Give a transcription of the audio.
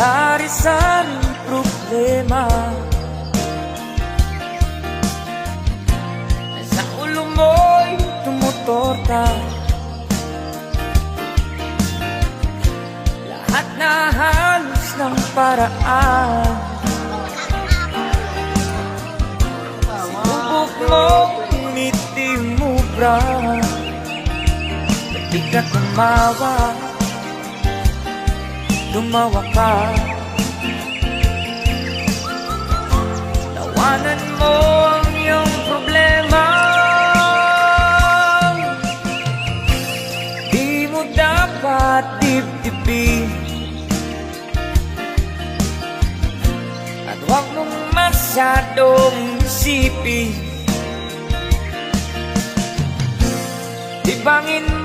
Sari-saring problema. Sa ulo mo'y tumutorta. Lahat na halos ng paraan. Subok mong itimubra Di ka tumawa Tumawa ka. Tawanan mo ang iyong problema. Di mo dapat dibdibin. At huwag mong masyadong isipin. Iyong sarili